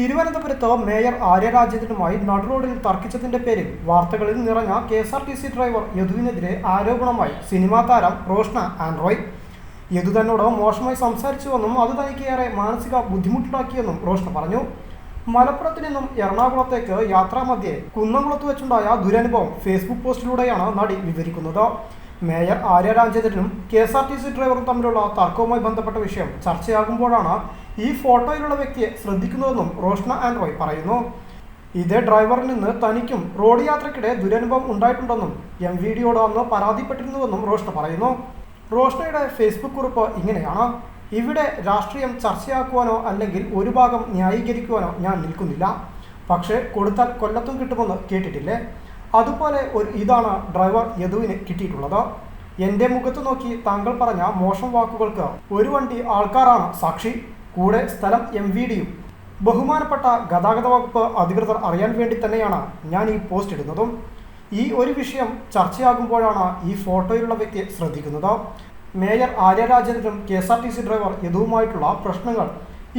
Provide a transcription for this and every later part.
തിരുവനന്തപുരത്ത് മേയർ ആര്യരാജേന്ദ്രനുമായി നടുറോഡിൽ തർക്കിച്ചതിന്റെ പേരിൽ വാർത്തകളിൽ നിറഞ്ഞ K S R T C driver യദുവിനെതിരെ ആരോപണമായി സിനിമാ താരം റോഷ്ന ആൻഡ്രോയ് യദു തന്നോട് മോശമായി സംസാരിച്ചുവെന്നും അത് തനിക്ക് ഏറെ മാനസിക ബുദ്ധിമുട്ടുണ്ടാക്കിയെന്നും റോഷ്ന പറഞ്ഞു. മലപ്പുറത്തു നിന്നും എറണാകുളത്തേക്ക് യാത്രാമധ്യേ കുന്നംകുളത്ത് വെച്ചുണ്ടായ ദുരനുഭവം ഫേസ്ബുക്ക് പോസ്റ്റിലൂടെയാണ് നടി വിവരിക്കുന്നത്. Mayor Arya രാജേന്ദ്രനും K S R T C ഡ്രൈവറും തമ്മിലുള്ള തർക്കവുമായി ബന്ധപ്പെട്ട വിഷയം ചർച്ചയാകുമ്പോഴാണ് ഈ ഫോട്ടോയിലുള്ള വ്യക്തിയെ ശ്രദ്ധിക്കുന്നതെന്നും റോഷ്ന ആൻഡ്രോയ് പറയുന്നു. ഇതേ ഡ്രൈവറിൽ നിന്ന് തനിക്കും റോഡ് യാത്രയ്ക്കിടെ ദുരനുഭവം ഉണ്ടായിട്ടുണ്ടെന്നും എം വി ഡിയോട് അന്ന് പരാതിപ്പെട്ടിരുന്നുവെന്നും റോഷ്ന പറയുന്നു. റോഷ്നയുടെ ഫേസ്ബുക്ക് കുറിപ്പ് ഇങ്ങനെയാണ്. ഇവിടെ രാഷ്ട്രീയം ചർച്ചയാക്കുവാനോ അല്ലെങ്കിൽ ഒരു ഭാഗം ന്യായീകരിക്കുവാനോ ഞാൻ നിൽക്കുന്നില്ല. പക്ഷേ കൊടുത്താൽ കൊല്ലത്തും കിട്ടുമെന്ന് കേട്ടിട്ടില്ലേ? അതുപോലെ ഒരു ഇതാണ് ഡ്രൈവർ യദുവിന് കിട്ടിയിട്ടുള്ളത്. എന്റെ മുഖത്ത് നോക്കി താങ്കൾ പറഞ്ഞ മോശം വാക്കുകൾക്ക് ഒരു വണ്ടി ആൾക്കാരാണ് സാക്ഷി. കൂടെ സ്ഥലം എം വി ഡിയും ബഹുമാനപ്പെട്ട ഗതാഗത വകുപ്പ് അധികൃതർ അറിയാൻ വേണ്ടി തന്നെയാണ് ഞാൻ ഈ പോസ്റ്റ് ഇടുന്നതും. ഈ ഒരു വിഷയം ചർച്ചയാകുമ്പോഴാണ് ഈ ഫോട്ടോയിലുള്ള വ്യക്തി ശ്രദ്ധിക്കുന്നത്. Mayor ആര്യരാജേന്ദ്രനും K S R T C driver യദുവുമായിട്ടുള്ള പ്രശ്നങ്ങൾ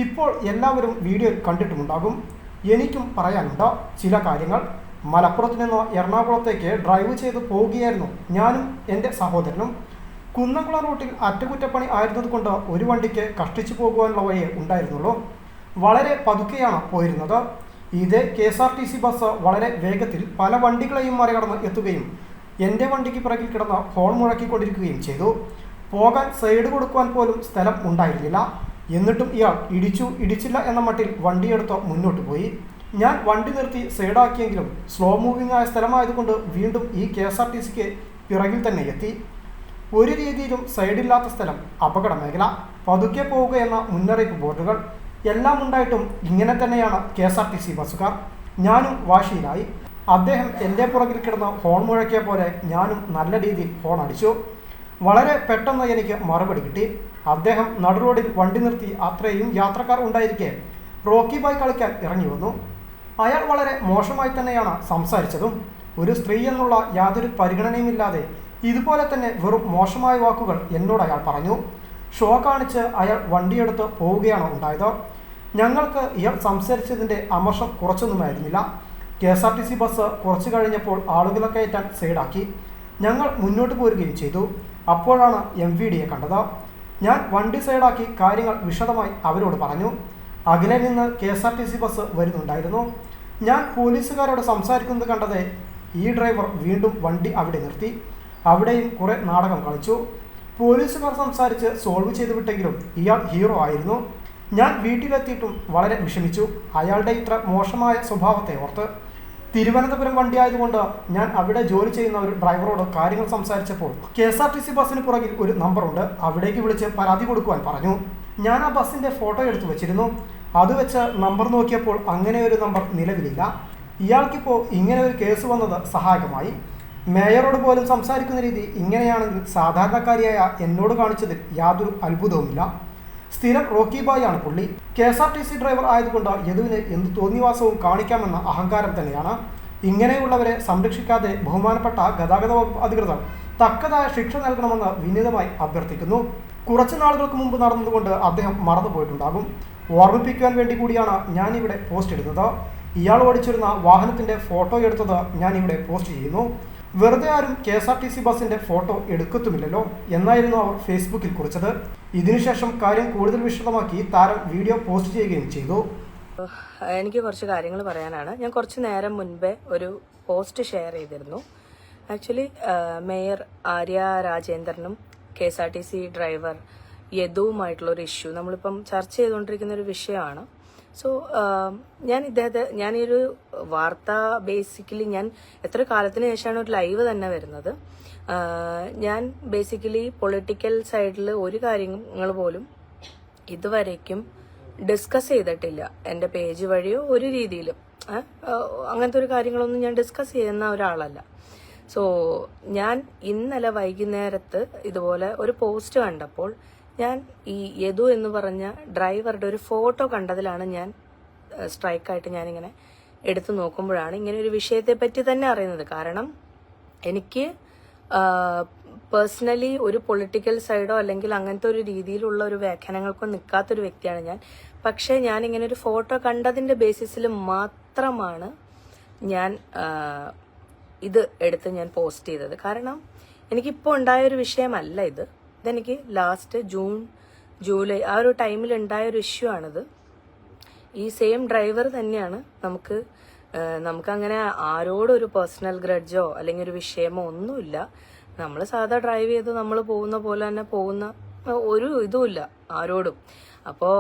ഇപ്പോൾ എല്ലാവരും വീഡിയോയിൽ കണ്ടിട്ടുമുണ്ടാകും. എനിക്കും പറയാനുണ്ട് ചില കാര്യങ്ങൾ. മലപ്പുറത്ത് നിന്ന് എറണാകുളത്തേക്ക് ഡ്രൈവ് ചെയ്ത് പോവുകയായിരുന്നു ഞാനും എന്റെ സഹോദരനും. കുന്നംകുളം റൂട്ടിൽ അറ്റകുറ്റപ്പണി ആയിരുന്നതുകൊണ്ട് ഒരു വണ്ടിക്ക് കഷ്ടിച്ചു പോകുവാനുള്ള വഴിയേ ഉണ്ടായിരുന്നുള്ളൂ. വളരെ പതുക്കെയാണ് പോയിരുന്നത്. ഇതേ K S R T C bus വളരെ വേഗത്തിൽ പല വണ്ടികളെയും മറികടന്ന് എത്തുകയും എന്റെ വണ്ടിക്ക് പിറകിൽ കിടന്ന് ഹോൺ മുഴക്കിക്കൊണ്ടിരിക്കുകയും ചെയ്തു. പോകാൻ സൈഡ് കൊടുക്കുവാൻ പോലും സ്ഥലം ഉണ്ടായിരുന്നില്ല. എന്നിട്ടും ഇയാൾ ഇടിച്ചു ഇടിച്ചില്ല എന്ന മട്ടിൽ വണ്ടിയെടുത്ത് മുന്നോട്ട് പോയി. ഞാൻ വണ്ടി നിർത്തി സൈഡാക്കിയെങ്കിലും സ്ലോ മൂവിംഗ് ആയ സ്ഥലമായതുകൊണ്ട് വീണ്ടും ഈ കെ എസ് ആർ ടി സിക്ക് പിറകിൽ തന്നെ എത്തി. ഒരു രീതിയിലും സൈഡില്ലാത്ത സ്ഥലം അപകട മേഖല. പതുക്കെ പോവുക എന്ന മുന്നറിയിപ്പ് ബോർഡുകൾ. എല്ലാം ഉണ്ടായിട്ടും ഇങ്ങനെ തന്നെയാണ് K S R T C ബസ്സുകാർ. ഞാനും വാശിയിലായി. അദ്ദേഹം എന്റെ പുറകിൽ കിടന്ന് ഹോൺ മുഴക്കിയ പോലെ ഞാനും നല്ല രീതിയിൽ ഹോൺ അടിച്ചു. വളരെ പെട്ടെന്ന് എനിക്ക് മറുപടി കിട്ടി. അദ്ദേഹം നടുറോഡിൽ വണ്ടി നിർത്തി അത്രയും യാത്രക്കാർ ഉണ്ടായിരിക്കെ. റോക്കി ബൈ കളിക്കാൻ ഇറങ്ങി വന്നു. അയാൾ വളരെ മോശമായി തന്നെയാണ് സംസാരിച്ചതും. ഒരു സ്ത്രീ എന്നുള്ള യാതൊരു പരിഗണനയുമില്ലാതെ ഇതുപോലെ തന്നെ വെറും മോശമായ വാക്കുകൾ എന്നോട് അയാൾ പറഞ്ഞു. ഷോ കാണിച്ച് അയാൾ വണ്ടിയെടുത്ത് പോവുകയാണ് ഉണ്ടായത്. ഞങ്ങൾക്ക് ഇയാൾ സംസാരിച്ചതിന്റെ അമർഷം കുറച്ചൊന്നുമായിരുന്നില്ല K S R T C bus കുറച്ച് കഴിഞ്ഞപ്പോൾ ആളുകളൊക്കെ കയറ്റാൻ സൈഡാക്കി. ഞങ്ങൾ മുന്നോട്ട് പോരുകയും ചെയ്തു. അപ്പോഴാണ് എം വി ഡിയെ കണ്ടത്. ഞാൻ വണ്ടി സൈഡാക്കി കാര്യങ്ങൾ വിശദമായി അവരോട് പറഞ്ഞു. അകലെ നിന്ന് K S R T C bus വരുന്നുണ്ടായിരുന്നു. ഞാൻ പോലീസുകാരോട് സംസാരിക്കുന്നത് കണ്ടത് ഈ ഡ്രൈവർ വീണ്ടും വണ്ടി അവിടെ നിർത്തി. അവിടെയും കുറെ നാടകം കളിച്ചു. പോലീസുകാർ സംസാരിച്ച് സോൾവ് ചെയ്തു വിട്ടെങ്കിലും ഇയാൾ ഹീറോ ആയിരുന്നു. ഞാൻ വീട്ടിലെത്തിയിട്ടും വളരെ വിഷമിച്ചു. അയാളുടെ ഇത്ര മോശമായ സ്വഭാവത്തെ ഓർത്ത്. തിരുവനന്തപുരം വണ്ടി ആയതുകൊണ്ട് ഞാൻ അവിടെ ജോലി ചെയ്യുന്ന ഒരു ഡ്രൈവറോട് കാര്യങ്ങൾ സംസാരിച്ചപ്പോൾ K S R T C ബസ്സിന് പുറകിൽ ഒരു നമ്പറുണ്ട്. അവിടേക്ക് വിളിച്ച് പരാതി കൊടുക്കുവാൻ പറഞ്ഞു. ഞാൻ ആ ബസ്സിന്റെ ഫോട്ടോ എടുത്തു വെച്ചിരുന്നു. അത് വെച്ച് നമ്പർ നോക്കിയപ്പോൾ അങ്ങനെ ഒരു നമ്പർ നിലവിലില്ല. ഇയാൾക്കിപ്പോൾ ഇങ്ങനെ ഒരു കേസ് വന്നത് സഹായകമായി. മേയറോട് പോലും സംസാരിക്കുന്ന രീതി ഇങ്ങനെയാണെങ്കിൽ സാധാരണക്കാരിയായ എന്നോട് കാണിച്ചതിൽ യാതൊരു അത്ഭുതവുമില്ല. സ്ഥിരം റോക്കി ബായ് ആണ് പുള്ളി. K S R T C driver ആയതുകൊണ്ട് യദുവിന് എന്ത് തോന്നിവാസവും കാണിക്കാമെന്ന അഹങ്കാരം തന്നെയാണ്. ഇങ്ങനെയുള്ളവരെ സംരക്ഷിക്കാതെ ബഹുമാനപ്പെട്ട ഗതാഗത വകുപ്പ് അധികൃതർ തക്കതായ ശിക്ഷ നൽകണമെന്ന് വിനീതമായി അഭ്യർത്ഥിക്കുന്നു. കുറച്ച് നാളുകൾക്ക് മുമ്പ് നടന്നതുകൊണ്ട് അദ്ദേഹം മറന്നുപോയിട്ടുണ്ടാകും. ഓർമ്മിപ്പിക്കുവാൻ വേണ്ടി കൂടിയാണ് ഞാനിവിടെ പോസ്റ്റ് ഇടുന്നത്. ഇയാൾ ഓടിച്ചിരുന്ന വാഹനത്തിന്റെ ഫോട്ടോ എടുത്തത് ഞാനിവിടെ പോസ്റ്റ് ചെയ്യുന്നു. വെറുതെ ആരും K S R T C ബസിന്റെ ഫോട്ടോ എടുക്കത്തുമില്ലല്ലോ എന്നായിരുന്നു അവർ ഫേസ്ബുക്കിൽ കുറിച്ചത്. ഇതിനുശേഷം കാര്യം കൂടുതൽ വിശദമാക്കി താരം വീഡിയോ പോസ്റ്റ് ചെയ്യുകയും ചെയ്തു. എനിക്ക് കുറച്ച് കാര്യങ്ങൾ പറയാനാണ്. ഞാൻ കുറച്ച് നേരം മുൻപേ ഒരു പോസ്റ്റ് ഷെയർ ചെയ്തിരുന്നു. Actually mayor Arya രാജേന്ദ്രനും K S R T C driver യദുവുമായിട്ടുള്ള ഒരു ഇഷ്യൂ നമ്മളിപ്പം ചർച്ച ചെയ്തുകൊണ്ടിരിക്കുന്ന ഒരു വിഷയമാണ്. സോ ഞാൻ ഇദ്ദേഹത്തെ ഞാൻ ഈ ഒരു വാർത്ത ബേസിക്കലി ഞാൻ എത്ര കാലത്തിന് ശേഷമാണ് ഒരു ലൈവ് തന്നെ വരുന്നത്. ഞാൻ ബേസിക്കലി പൊളിറ്റിക്കൽ സൈഡിൽ ഒരു കാര്യങ്ങൾ പോലും ഇതുവരേക്കും ഡിസ്കസ് ചെയ്തിട്ടില്ല. എന്റെ പേജ് വഴിയോ ഒരു രീതിയിലും. അങ്ങനത്തെ ഒരു കാര്യങ്ങളൊന്നും ഞാൻ ഡിസ്കസ് ചെയ്യുന്ന ഒരാളല്ല. സോ ഞാൻ ഇന്നലെ വൈകുന്നേരത്ത് ഇതുപോലെ ഒരു പോസ്റ്റ് കണ്ടപ്പോൾ ഞാൻ ഈ യദു എന്ന് പറഞ്ഞ ഡ്രൈവറുടെ ഒരു ഫോട്ടോ കണ്ടതിലാണ് ഞാൻ സ്ട്രൈക്കായിട്ട് ഞാനിങ്ങനെ എടുത്തു നോക്കുമ്പോഴാണ് ഇങ്ങനെ ഒരു വിഷയത്തെ പറ്റി തന്നെ അറിയുന്നത്. കാരണം എനിക്ക് പേഴ്സണലി ഒരു പൊളിറ്റിക്കൽ സൈഡോ അല്ലെങ്കിൽ അങ്ങനത്തെ ഒരു രീതിയിലുള്ള ഒരു വ്യാഖ്യാനങ്ങൾക്കോ നിൽക്കാത്തൊരു വ്യക്തിയാണ് ഞാൻ. പക്ഷേ ഞാൻ ഇങ്ങനെ ഒരു ഫോട്ടോ കണ്ടതിന്റെ ബേസിസിൽ മാത്രമാണ് ഞാൻ ഇത് എടുത്ത് ഞാൻ പോസ്റ്റ് ചെയ്തത്. കാരണം എനിക്കിപ്പോൾ ഉണ്ടായ ഒരു വിഷയമല്ല ഇത്. ഇതെനിക്ക് ലാസ്റ്റ് ജൂൺ ജൂലൈ ആ ഒരു ടൈമിൽ ഉണ്ടായ ഒരു ഇഷ്യൂ ആണിത്. ഈ സെയിം ഡ്രൈവർ തന്നെയാണ് നമുക്ക് നമുക്കങ്ങനെ ആരോടും ഒരു പേഴ്സണൽ ഗ്രഡ്ജോ അല്ലെങ്കിൽ ഒരു വിഷയമോ ഒന്നുമില്ല. നമ്മൾ സാധാ ഡ്രൈവ് ചെയ്ത് നമ്മൾ പോകുന്ന പോലെ തന്നെ പോകുന്ന ഒരു ഇതുമില്ല ആരോടും. അപ്പോൾ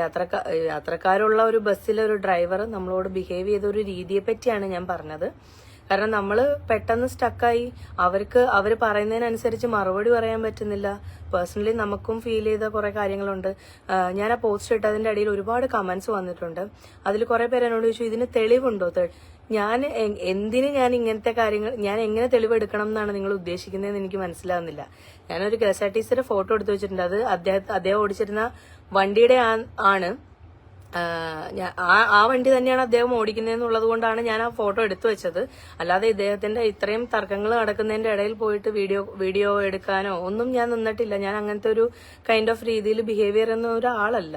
യാത്രക്കാ യാത്രക്കാരുള്ള ഒരു ബസ്സിലെ ഒരു ഡ്രൈവർ നമ്മളോട് ബിഹേവ് ചെയ്ത ഒരു രീതിയെ പറ്റിയാണ് ഞാൻ പറഞ്ഞത്. കാരണം നമ്മൾ പെട്ടെന്ന് സ്റ്റക്കായി അവർക്ക് അവർ പറയുന്നതിനനുസരിച്ച് മറുപടി പറയാൻ പറ്റുന്നില്ല. പേഴ്സണലി നമുക്കും ഫീൽ ചെയ്ത കുറെ കാര്യങ്ങളുണ്ട്. ഞാൻ ആ പോസ്റ്റ് ഇട്ടതിന്റെ ഇടയിൽ ഒരുപാട് കമന്റ്സ് വന്നിട്ടുണ്ട്. അതിൽ കുറെ പേര് എന്നോട് ചോദിച്ചു ഇതിന് തെളിവുണ്ടോ? ഞാൻ എന്തിന് ഞാൻ ഇങ്ങനത്തെ കാര്യങ്ങൾ ഞാൻ എങ്ങനെ തെളിവെടുക്കണം എന്നാണ് നിങ്ങൾ ഉദ്ദേശിക്കുന്നതെന്ന് എനിക്ക് മനസ്സിലാവുന്നില്ല. ഞാനൊരു കെ എസ് ആർ ടി സിയുടെ ഫോട്ടോ എടുത്തു വെച്ചിട്ടുണ്ട്. അത് അദ്ദേഹം അദ്ദേഹം ഓടിച്ചിരുന്ന വണ്ടിയുടെ ആണ്. ആ ആ വണ്ടി തന്നെയാണ് അദ്ദേഹം ഓടിക്കുന്നതെന്നുള്ളത് കൊണ്ടാണ് ഞാൻ ആ ഫോട്ടോ എടുത്തു വെച്ചത്. അല്ലാതെ ഇദ്ദേഹത്തിന്റെ ഇത്രയും തർക്കങ്ങൾ നടക്കുന്നതിന്റെ ഇടയിൽ പോയിട്ട് വീഡിയോ വീഡിയോ എടുക്കാനോ ഒന്നും ഞാൻ നിന്നിട്ടില്ല. ഞാൻ അങ്ങനത്തെ ഒരു കൈൻഡ് ഓഫ് രീതിയിൽ ബിഹേവിയർ എന്ന ഒരാളല്ല.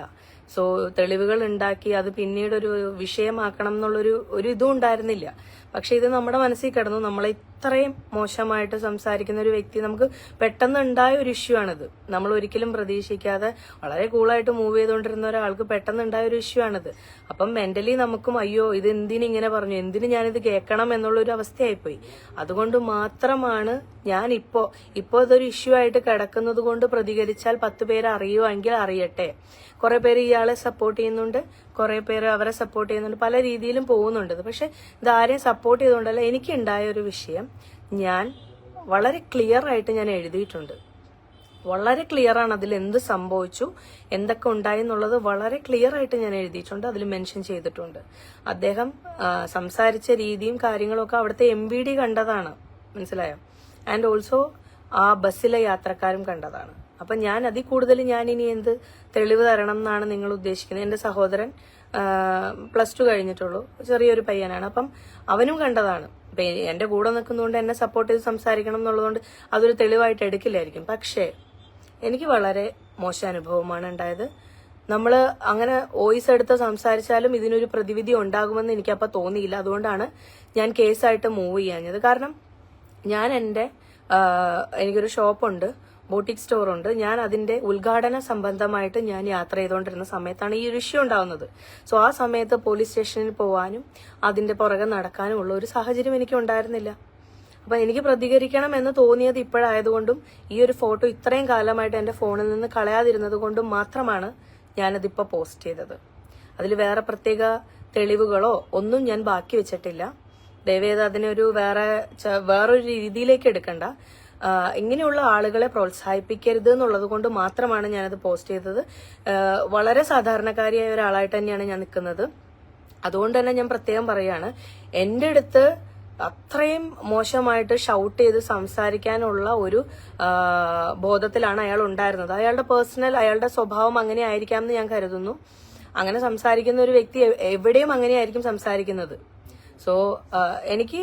സോ തെളിവുകൾ ഉണ്ടാക്കി അത് പിന്നീട് ഒരു വിഷയമാക്കണം എന്നുള്ളൊരു ഒരു ഇതും ഉണ്ടായിരുന്നില്ല. പക്ഷെ ഇത് നമ്മുടെ മനസ്സിൽ കിടന്നു. നമ്മളെ ഇത്രയും മോശമായിട്ട് സംസാരിക്കുന്ന ഒരു വ്യക്തി നമുക്ക് പെട്ടെന്ന് ഉണ്ടായ ഒരു ഇഷ്യൂ ആണിത്. നമ്മൾ ഒരിക്കലും പ്രതീക്ഷിക്കാതെ വളരെ കൂളായിട്ട് മൂവ് ചെയ്തുകൊണ്ടിരുന്ന ഒരാൾക്ക് പെട്ടെന്ന് ഉണ്ടായ ഒരു ഇഷ്യൂ ആണിത്. അപ്പം മെന്റലി നമുക്കും അയ്യോ ഇത് എന്തിന് ഇങ്ങനെ പറഞ്ഞു? എന്തിനു ഞാനിത് കേൾക്കണം? എന്നുള്ളൊരു അവസ്ഥയായിപ്പോയി. അതുകൊണ്ട് മാത്രമാണ് ഞാൻ ഇപ്പോ ഇപ്പോ ഇതൊരു ഇഷ്യൂ ആയിട്ട് കിടക്കുന്നത് കൊണ്ട് പ്രതികരിച്ചാൽ പത്ത് പേര് അറിയുമെങ്കിൽ അറിയട്ടെ. കുറെ പേര് ഇയാളെ സപ്പോർട്ട് ചെയ്യുന്നുണ്ട്. കുറെ പേര് അവരെ സപ്പോർട്ട് ചെയ്യുന്നുണ്ട്. പല രീതിയിലും പോകുന്നുണ്ട്. പക്ഷെ ഇത് ആരെയും സപ്പോർട്ട് ചെയ്തുകൊണ്ടല്ല എനിക്ക് ഉണ്ടായ ഒരു വിഷയം. ഞാൻ വളരെ ക്ലിയർ ആയിട്ട് ഞാൻ എഴുതിയിട്ടുണ്ട്. വളരെ ക്ലിയർ ആണ് അതിൽ എന്ത് സംഭവിച്ചു എന്തൊക്കെ ഉണ്ടായി എന്നുള്ളത് വളരെ ക്ലിയർ ആയിട്ട് ഞാൻ എഴുതിയിട്ടുണ്ട്. അതിൽ മെൻഷൻ ചെയ്തിട്ടുണ്ട്. അദ്ദേഹം സംസാരിച്ച രീതിയും കാര്യങ്ങളൊക്കെ അവിടുത്തെ എം ഡി കണ്ടതാണ്. മനസ്സിലായോ? ആൻഡ് ഓൾസോ ആ ബസ്സിലെ യാത്രക്കാരും കണ്ടതാണ്. അപ്പൊ ഞാൻ അതിൽ കൂടുതൽ ഞാൻ ഇനി എന്ത് തെളിവ് തരണം എന്നാണ് നിങ്ങൾ ഉദ്ദേശിക്കുന്നത്. എന്റെ സഹോദരൻ പ്ലസ് ടു കഴിഞ്ഞിട്ടുള്ളൂ. ചെറിയൊരു പയ്യനാണ്. അപ്പം അവനും കണ്ടതാണ്. എന്റെ കൂടെ നിൽക്കുന്നതുകൊണ്ട് എന്നെ സപ്പോർട്ട് ചെയ്ത് സംസാരിക്കണം എന്നുള്ളതുകൊണ്ട് അതൊരു തെളിവായിട്ട് എടുക്കില്ലായിരിക്കും. പക്ഷേ എനിക്ക് വളരെ മോശം അനുഭവമാണ് ഉണ്ടായത്. നമ്മൾ അങ്ങനെ വോയിസ് എടുത്ത് സംസാരിച്ചാലും ഇതിനൊരു പ്രതിവിധി ഉണ്ടാകുമെന്ന് എനിക്കപ്പോൾ തോന്നിയില്ല. അതുകൊണ്ടാണ് ഞാൻ കേസായിട്ട് മൂവ് ചെയ്യാഞ്ഞത്. കാരണം ഞാൻ എന്റെ എനിക്കൊരു ഷോപ്പുണ്ട് ബോട്ടിക് സ്റ്റോർ ഉണ്ട്. ഞാൻ അതിന്റെ ഉദ്ഘാടന സംബന്ധമായിട്ട് ഞാൻ യാത്ര ചെയ്തുകൊണ്ടിരുന്ന സമയത്താണ് ഈ ഒരു ഇഷ്യൂ ഉണ്ടാവുന്നത്. സോ ആ സമയത്ത് പോലീസ് സ്റ്റേഷനിൽ പോവാനും അതിന്റെ പുറകെ നടക്കാനും ഉള്ള ഒരു സാഹചര്യം എനിക്ക് ഉണ്ടായിരുന്നില്ല. അപ്പൊ എനിക്ക് പ്രതികരിക്കണം എന്ന് തോന്നിയത് ഇപ്പോഴായതുകൊണ്ടും ഈ ഒരു ഫോട്ടോ ഇത്രയും കാലമായിട്ട് എന്റെ ഫോണിൽ നിന്ന് കളയാതിരുന്നത് കൊണ്ടും മാത്രമാണ് ഞാനതിപ്പോ പോസ്റ്റ് ചെയ്തത്. അതിൽ വേറെ പ്രത്യേക തെളിവുകളോ ഒന്നും ഞാൻ ബാക്കി വെച്ചിട്ടില്ല. ദയവേത് അതിനൊരു വേറെ വേറൊരു രീതിയിലേക്ക് എടുക്കണ്ട. ഇങ്ങനെയുള്ള ആളുകളെ പ്രോത്സാഹിപ്പിക്കരുത് എന്നുള്ളത് കൊണ്ട് മാത്രമാണ് ഞാനത് പോസ്റ്റ് ചെയ്തത്. വളരെ സാധാരണക്കാരിയായ ഒരാളായിട്ട് തന്നെയാണ് ഞാൻ നിൽക്കുന്നത്. അതുകൊണ്ട് തന്നെ ഞാൻ പ്രത്യേകം പറയാണ് എന്റെ അടുത്ത് അത്രയും മോശമായിട്ട് ഷൗട്ട് ചെയ്ത് സംസാരിക്കാനുള്ള ഒരു ബോധത്തിലാണ് അയാൾ ഉണ്ടായിരുന്നത്. അയാളുടെ പേഴ്സണൽ അയാളുടെ സ്വഭാവം അങ്ങനെ ആയിരിക്കാം എന്ന് ഞാൻ കരുതുന്നു. അങ്ങനെ സംസാരിക്കുന്ന ഒരു വ്യക്തി എവിടെയും അങ്ങനെയായിരിക്കും സംസാരിക്കുന്നത്. സോ എനിക്ക്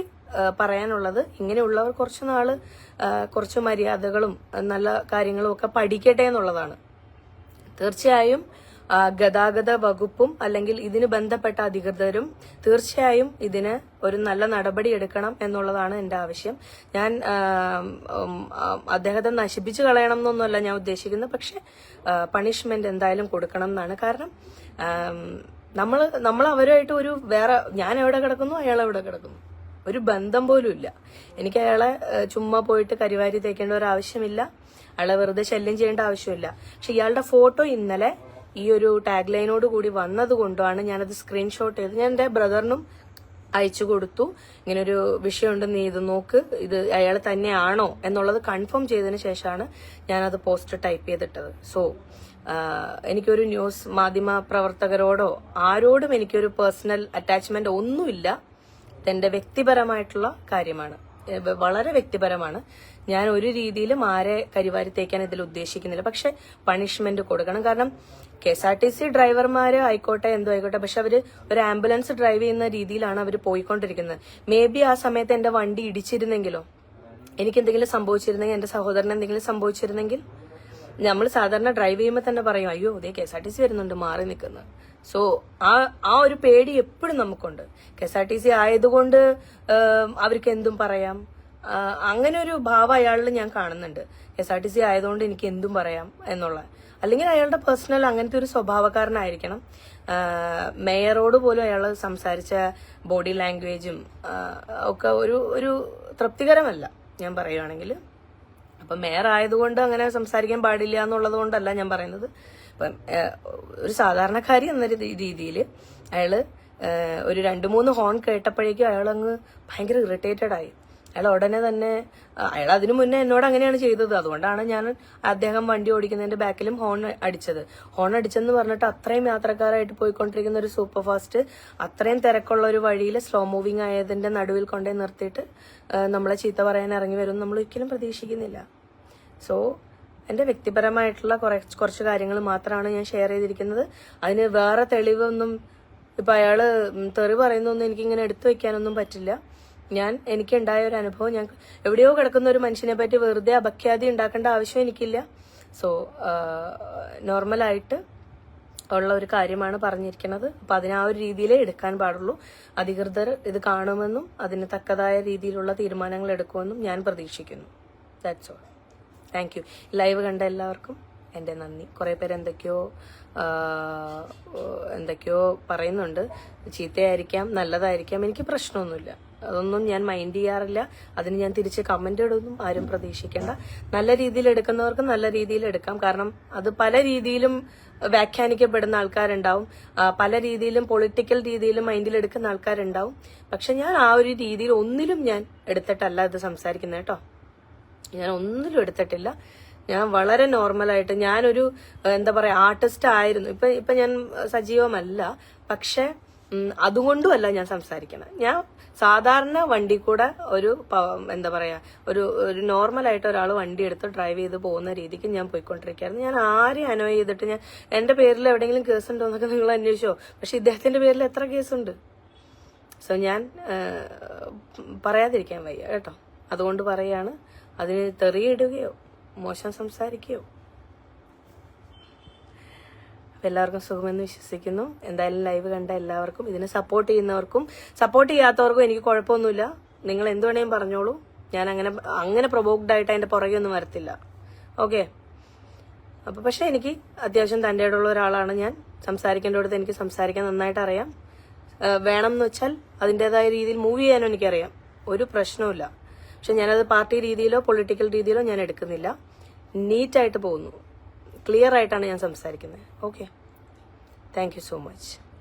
പറയാനുള്ളത്. ഇങ്ങനെയുള്ളവർ കുറച്ച് നാൾ കുറച്ച് മര്യാദകളും നല്ല കാര്യങ്ങളും ഒക്കെ പഠിക്കട്ടെ എന്നുള്ളതാണ്. തീർച്ചയായും ഗതാഗത വകുപ്പും അല്ലെങ്കിൽ ഇതിന് ബന്ധപ്പെട്ട അധികൃതരും തീർച്ചയായും ഇതിന് ഒരു നല്ല നടപടി എടുക്കണം എന്നുള്ളതാണ് എന്റെ ആവശ്യം. ഞാൻ അദ്ദേഹത്തെ നശിപ്പിച്ചു കളയണം എന്നൊന്നുമല്ല ഞാൻ ഉദ്ദേശിക്കുന്നത്. പക്ഷെ പണിഷ്മെന്റ് എന്തായാലും കൊടുക്കണം എന്നാണ്. കാരണം നമ്മൾ നമ്മൾ അവരുമായിട്ട് ഒരു വേറെ ഞാൻ എവിടെ കിടക്കുന്നു അയാൾ എവിടെ കിടക്കുന്നു. ഒരു ബന്ധം പോലും ഇല്ല. എനിക്ക് അയാളെ ചുമ്മാ പോയിട്ട് കരിവാരി തേക്കേണ്ട ഒരു ആവശ്യമില്ല. അയാളെ വെറുതെ ശല്യം ചെയ്യേണ്ട ആവശ്യമില്ല. പക്ഷെ ഇയാളുടെ ഫോട്ടോ ഇന്നലെ ഈ ഒരു ടാഗ് ലൈനോട് കൂടി വന്നത് കൊണ്ടാണ് ഞാനത് സ്ക്രീൻഷോട്ട് ചെയ്ത് ഞാൻ എന്റെ ബ്രദറിനും അയച്ചു കൊടുത്തു. ഇങ്ങനെ ഒരു വിഷയമുണ്ട് നീ ഇത് നോക്ക്. ഇത് അയാൾ തന്നെയാണോ എന്നുള്ളത് കൺഫേം ചെയ്തതിന് ശേഷമാണ് ഞാനത് പോസ്റ്റ് ടൈപ്പ് ചെയ്തിട്ടത്. സോ എനിക്കൊരു ന്യൂസ് മാധ്യമ പ്രവർത്തകരോടോ ആരോടും എനിക്കൊരു പേഴ്സണൽ അറ്റാച്ച്മെന്റ് ഒന്നുമില്ല. ഇതെന്റെ വ്യക്തിപരമായിട്ടുള്ള കാര്യമാണ്. വളരെ വ്യക്തിപരമാണ്. ഞാൻ ഒരു രീതിയിലും ആരെ കരിവാരി തേക്കാൻ ഇതിൽ ഉദ്ദേശിക്കുന്നില്ല. പക്ഷെ പണിഷ്മെന്റ് കൊടുക്കണം. കാരണം K S R T C ഡ്രൈവർമാര് ആയിക്കോട്ടെ എന്തോ ആയിക്കോട്ടെ പക്ഷെ അവർ ഒരു ആംബുലൻസ് ഡ്രൈവ് ചെയ്യുന്ന രീതിയിലാണ് അവർ പോയിക്കൊണ്ടിരിക്കുന്നത്. മേ ബി ആ സമയത്ത് എന്റെ വണ്ടി ഇടിച്ചിരുന്നെങ്കിലോ? എനിക്ക് എന്തെങ്കിലും സംഭവിച്ചിരുന്നെങ്കിൽ എന്റെ സഹോദരൻ എന്തെങ്കിലും സംഭവിച്ചിരുന്നെങ്കിൽ? നമ്മൾ സാധാരണ ഡ്രൈവ് ചെയ്യുമ്പോൾ തന്നെ പറയും അയ്യോ ഇതേ K S R T C വരുന്നുണ്ട് മാറി നിൽക്കുന്നത് സോ ആ ആ ഒരു പേടി എപ്പോഴും നമുക്കുണ്ട്. K S R T C ആയതുകൊണ്ട് അവർക്ക് എന്തും പറയാം. അങ്ങനെ ഒരു ഭാവം അയാളിൽ ഞാൻ കാണുന്നുണ്ട്. എസ് ആർ ടി സി ആയതുകൊണ്ട് എനിക്ക് എന്തും പറയാം എന്നുള്ള. അല്ലെങ്കിൽ അയാളുടെ പേഴ്സണൽ അങ്ങനത്തെ ഒരു സ്വഭാവക്കാരനായിരിക്കണം. മേയറോട് പോലും അയാൾ സംസാരിച്ച ബോഡി ലാംഗ്വേജും ഒക്കെ ഒരു ഒരു തൃപ്തികരമല്ല ഞാൻ പറയുകയാണെങ്കിൽ അപ്പം മേയർ ആയതുകൊണ്ട് അങ്ങനെ സംസാരിക്കാൻ പാടില്ല എന്നുള്ളത് കൊണ്ടല്ല ഞാൻ പറയുന്നത്. ഏഹ്, ഒരു സാധാരണക്കാരി എന്ന രീതിയിൽ അയാൾ ഒരു രണ്ട് മൂന്ന് ഹോൺ കേട്ടപ്പോഴേക്കും അയാളങ്ങ് ഭയങ്കര ഇറിറ്റേറ്റഡ് ആയി. അയാൾ ഉടനെ തന്നെ അയാൾ അതിനു മുന്നേ എന്നോട് അങ്ങനെയാണ് ചെയ്തത്. അതുകൊണ്ടാണ് ഞാൻ അദ്ദേഹം വണ്ടി ഓടിക്കുന്നതിന്റെ ബാക്കിലും ഹോൺ അടിച്ചത്. ഹോൺ അടിച്ചെന്ന് പറഞ്ഞിട്ട് അത്രയും യാത്രക്കാരായിട്ട് പോയിക്കൊണ്ടിരിക്കുന്ന ഒരു സൂപ്പർ ഫാസ്റ്റ് അത്രയും തിരക്കുള്ള ഒരു വഴിയിൽ സ്ലോ മൂവിങ് ആയതിന്റെ നടുവിൽ കൊണ്ടേ നിർത്തിയിട്ട് നമ്മളെ ചീത്ത പറയാൻ ഇറങ്ങി വരും നമ്മൾ ഒരിക്കലും പ്രതീക്ഷിക്കുന്നില്ല. സോ എന്റെ വ്യക്തിപരമായിട്ടുള്ള കുറെ കുറച്ച് കാര്യങ്ങൾ മാത്രമാണ് ഞാൻ ഷെയർ ചെയ്തിരിക്കുന്നത്. അതിന് വേറെ തെളിവൊന്നും ഇപ്പം അയാൾ തെറി പറയുന്നൊന്നും എനിക്കിങ്ങനെ എടുത്തു വെക്കാനൊന്നും പറ്റില്ല. ഞാൻ എനിക്കുണ്ടായ ഒരു അനുഭവം ഞാൻ എവിടെയോ കിടക്കുന്ന ഒരു മനുഷ്യനെ പറ്റി വെറുതെ അപഖ്യാതി ഉണ്ടാക്കേണ്ട ആവശ്യം എനിക്കില്ല. സോ നോർമലായിട്ട് ഉള്ള ഒരു കാര്യമാണ് പറഞ്ഞിരിക്കുന്നത്. അപ്പൊ അതിന് ആ ഒരു രീതിയിലേ എടുക്കാൻ പാടുള്ളൂ. അധികൃതർ ഇത് കാണുമെന്നും അതിന് തക്കതായ രീതിയിലുള്ള തീരുമാനങ്ങൾ എടുക്കുമെന്നും ഞാൻ പ്രതീക്ഷിക്കുന്നു. That's all thank you. Live കണ്ട എല്ലാവർക്കും എന്റെ നന്ദി. കുറേ പേര് എന്തൊക്കെയോ എന്തൊക്കെയോ പറയുന്നുണ്ട്. ചീത്തയായിരിക്കാം നല്ലതായിരിക്കാം. എനിക്ക് പ്രശ്നമൊന്നുമില്ല. അതൊന്നും ഞാൻ മൈൻഡ് ചെയ്യാറില്ല. അതിന് ഞാൻ തിരിച്ച് കമന്റ് ഇടുന്നു ആരും പ്രതീക്ഷിക്കേണ്ട. നല്ല രീതിയിൽ എടുക്കുന്നവർക്ക് നല്ല രീതിയിൽ എടുക്കാം. കാരണം അത് പല രീതിയിലും വ്യാഖ്യാനിക്കപ്പെടുന്ന ആൾക്കാരുണ്ടാവും. പല രീതിയിലും പൊളിറ്റിക്കൽ രീതിയിലും മൈൻഡിൽ എടുക്കുന്ന ആൾക്കാരുണ്ടാവും. പക്ഷെ ഞാൻ ആ ഒരു രീതിയിൽ ഒന്നിലും ഞാൻ എടുത്തിട്ടല്ല ഇത് സംസാരിക്കുന്നത് കേട്ടോ. ഞാൻ ഒന്നിലും എടുത്തിട്ടില്ല. ഞാൻ വളരെ നോർമലായിട്ട് ഞാനൊരു എന്താ പറയാ ആർട്ടിസ്റ്റ് ആയിരുന്നു. ഇപ്പൊ ഇപ്പൊ ഞാൻ സജീവമല്ല. പക്ഷെ അതുകൊണ്ടുമല്ല ഞാൻ സംസാരിക്കണം. ഞാൻ സാധാരണ വണ്ടി കൂടെ ഒരു എന്താ പറയാ ഒരു ഒരു നോർമലായിട്ട് ഒരാൾ വണ്ടി എടുത്ത് ഡ്രൈവ് ചെയ്ത് പോകുന്ന രീതിക്ക് ഞാൻ പോയിക്കൊണ്ടിരിക്കുകയായിരുന്നു. ഞാൻ ആരെയും അനോയ് ചെയ്തിട്ട് ഞാൻ എന്റെ പേരിൽ എവിടെയെങ്കിലും കേസ് ഉണ്ടോ എന്നൊക്കെ നിങ്ങൾ അന്വേഷിച്ചോ? പക്ഷെ ഇദ്ദേഹത്തിന്റെ പേരിൽ എത്ര കേസുണ്ട് സോ ഞാൻ പറയാതിരിക്കാൻ വയ്യ കേട്ടോ. അതുകൊണ്ട് പറയാണ് അതിന് തെറിയിടുകയോ മോശം സംസാരിക്കുകയോ. എല്ലാവർക്കും സുഖമെന്ന് വിശ്വസിക്കുന്നു. എന്തായാലും ലൈവ് കണ്ട എല്ലാവർക്കും ഇതിനെ സപ്പോർട്ട് ചെയ്യുന്നവർക്കും സപ്പോർട്ട് ചെയ്യാത്തവർക്കും എനിക്ക് കുഴപ്പമൊന്നുമില്ല. നിങ്ങൾ എന്ത് വേണേലും പറഞ്ഞോളൂ. ഞാൻ അങ്ങനെ അങ്ങനെ പ്രൊവോക്ഡ് ആയിട്ട് അതിന്റെ പുറകെ ഒന്നും വരത്തില്ല. ഓക്കെ അപ്പൊ പക്ഷെ എനിക്ക് അത്യാവശ്യം തന്റെ ഇടമുള്ള ഒരാളാണ് ഞാൻ. സംസാരിക്കേണ്ടടുത്ത് എനിക്ക് സംസാരിക്കാൻ നന്നായിട്ട് അറിയാം. വേണം എന്ന് വെച്ചാൽ അതിന്റെതായ രീതിയിൽ മൂവ് ചെയ്യാനും എനിക്കറിയാം. ഒരു പ്രശ്നവുമില്ല. പക്ഷെ ഞാനത് പാർട്ടി രീതിയിലോ പൊളിറ്റിക്കൽ രീതിയിലോ ഞാൻ എടുക്കുന്നില്ല. നീറ്റായിട്ട് പോകുന്നു. ക്ലിയർ ആയിട്ടാണ് ഞാൻ സംസാരിക്കുന്നത്. ഓക്കെ. Thank so much.